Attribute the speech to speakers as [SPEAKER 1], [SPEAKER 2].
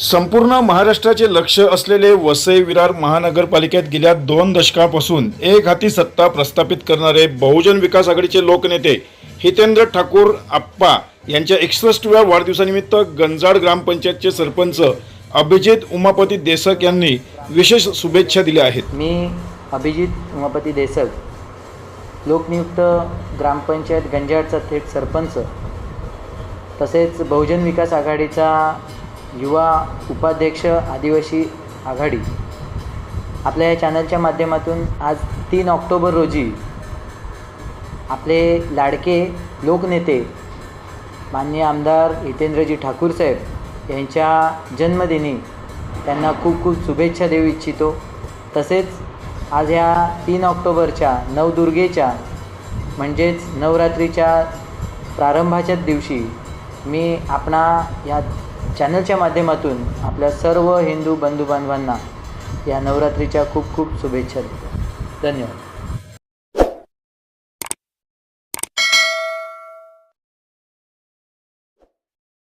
[SPEAKER 1] संपूर्ण महाराष्ट्राचे लक्ष असलेले वसई विरार महानगरपालिकेत गेल्या दोन दशकापासून एक हाती सत्ता प्रस्थापित करणारे बहुजन विकास आघाडीचे लोकनेते हितेंद्र ठाकूर आप्पा यांच्या एकसष्टव्या वाढदिवसानिमित्त गंजाड ग्रामपंचायतचे सरपंच अभिजित उमापती देसक यांनी विशेष शुभेच्छा दिल्या आहेत.
[SPEAKER 2] मी अभिजित उमापती देसक लोकनियुक्त ग्रामपंचायत गंजाडचा थेट सरपंच तसेच बहुजन विकास आघाडीचा युवा उपाध्यक्ष आदिवासी आघाडी. आपल्या या चॅनलच्या माध्यमातून आज तीन ऑक्टोबर रोजी आपले लाडके लोकनेते माननीय आमदार हितेंद्रजी ठाकूर साहेब यांच्या जन्मदिनी त्यांना खूप खूप शुभेच्छा देऊ इच्छितो. तसेच आज ह्या तीन ऑक्टोबरच्या नवदुर्गेच्या म्हणजेच नवरात्रीच्या प्रारंभाच्याच दिवशी मी आपणा या चॅनलच्या माध्यमातून आपल्या सर्व हिंदू बंधुबांधवांना या नवरात्रीच्या खूप खूप शुभेच्छा देतो. धन्यवाद.